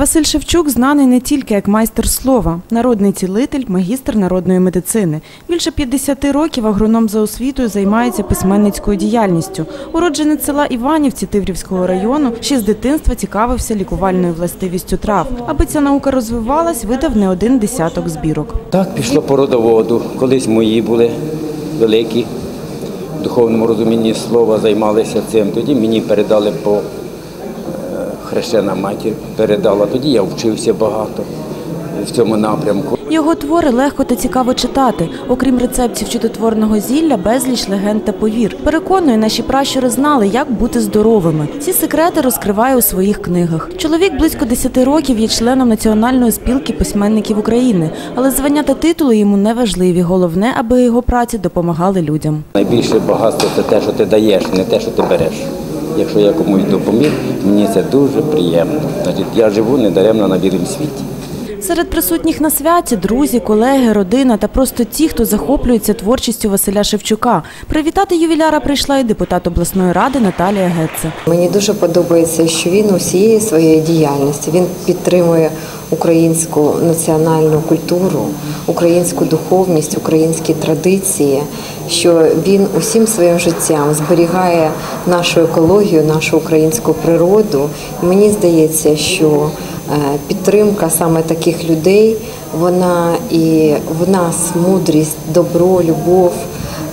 Василь Шевчук знаний не тільки як майстер слова, народний цілитель, магістр народної медицини. Більше 50 років агроном за освітою займається письменницькою діяльністю. Уродженець села Іванівці Тиврівського району ще з дитинства цікавився лікувальною властивістю трав. Аби ця наука розвивалась, видав не один десяток збірок. Так пішло по родоводу. Колись мої були великі, в духовному розумінні слова займалися цим. Тоді мені передали по хрещена матір передала. Тоді я вчився багато в цьому напрямку. Його твори легко та цікаво читати. Окрім рецептів чудотворного зілля, безліч легенд та повір. Переконує, наші пращури знали, як бути здоровими. Ці секрети розкриває у своїх книгах. Чоловік близько 10 років є членом Національної спілки письменників України, але звання та титули йому не важливі. Головне, аби його праці допомагали людям. Найбільше багатство це те, що ти даєш, не те, що ти береш. Якщо я комусь допоміг, мені це дуже приємно. Значить, я живу недаремно на білому світі. Серед присутніх на святі друзі, колеги, родина та просто ті, хто захоплюється творчістю Василя Шевчука. Привітати ювіляра прийшла і депутат обласної ради Наталія Гетце. Мені дуже подобається, що він усієї своєї діяльності він підтримує українську національну культуру, українську духовність, українські традиції. Що він усім своїм життям зберігає нашу екологію, нашу українську природу. І мені здається, що е, підтримка саме таких людей, вона і в нас мудрість, добро, любов,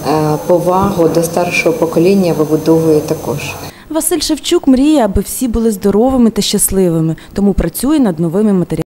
е, повагу до старшого покоління вибудовує також. Василь Шевчук мріє, аби всі були здоровими та щасливими, тому працює над новими матеріалами.